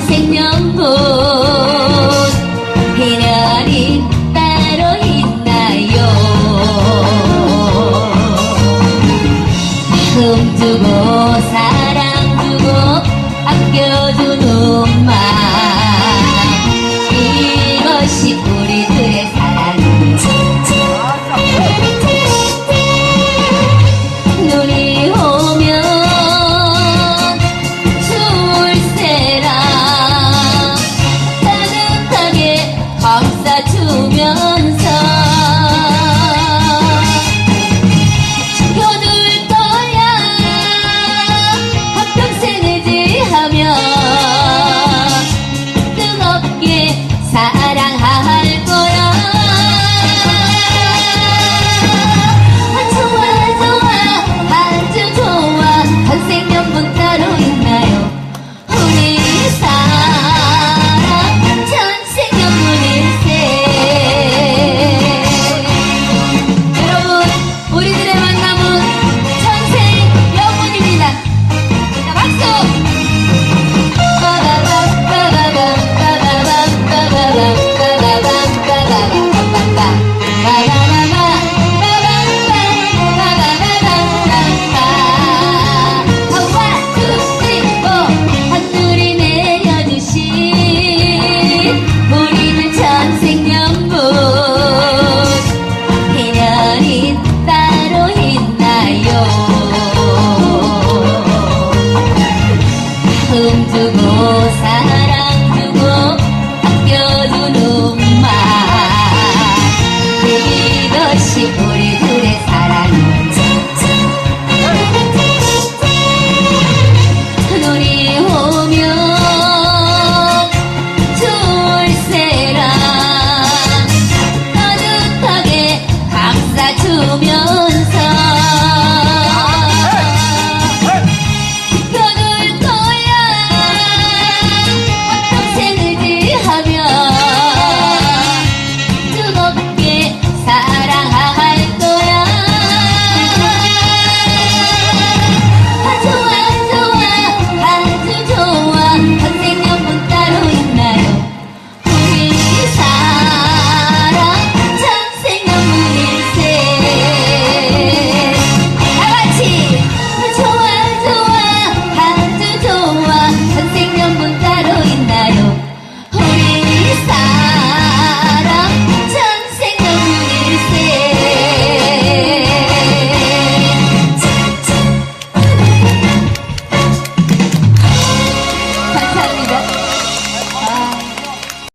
생년분 비년이 따로 있나요? 마음 두고 사랑 두고 아껴준 엄마 이것이 주면서 幸福